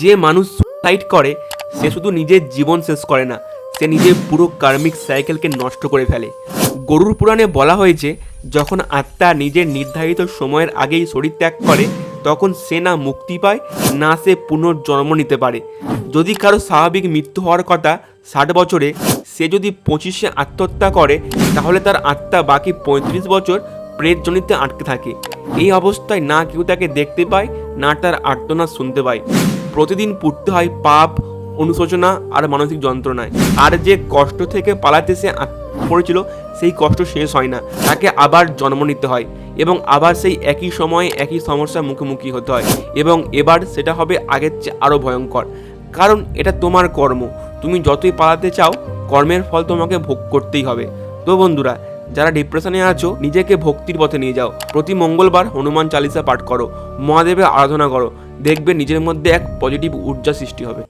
যে মানুষ সুসাইড করে, সে শুধু নিজের জীবন শেষ করে না, সে নিজের পুরো কার্মিক সাইকেলকে নষ্ট করে ফেলে। গরুর পুরাণে বলা হয়েছে, যখন আত্মা নিজের নির্ধারিত সময়ের আগেই শরীর ত্যাগ করে, তখন সে না মুক্তি পায়, না সে পুনর্জন্ম নিতে পারে। যদি কারও স্বাভাবিক মৃত্যু হওয়ার কথা ষাট বছরে, সে যদি পঁচিশে আত্মহত্যা করে, তাহলে তার আত্মা বাকি পঁয়ত্রিশ বছর প্রেতজনিতে আটকে থাকে। এই অবস্থায় না কেউ তাকে দেখতে পায়, না তার আর্তনা শুনতে পায়। প্রতিদিন পুড়তে হয় পাপ, অনুশোচনা আর মানসিক যন্ত্রণায়। আর যে কষ্ট থেকে পালাতে সে পড়েছিল, সেই কষ্ট শেষ হয় না। তাকে আবার জন্ম নিতে হয় এবং আবার সেই একই সময়ে একই সমস্যার মুখোমুখি হতে হয় এবং এবার সেটা হবে আগের চেয়ে আরও ভয়ঙ্কর। কারণ এটা তোমার কর্ম। তুমি যতই পালাতে চাও, কর্মের ফল তোমাকে ভোগ করতেই হবে। তো বন্ধুরা, যারা ডিপ্রেশনে আছো, নিজেকে ভক্তির পথে নিয়ে যাও। প্রতি মঙ্গলবার হনুমান চালিসা পাঠ করো, মহাদেবের আরাধনা করো। দেখবে নিজের মধ্যে এক পজিটিভ ঊর্জা সৃষ্টি হবে।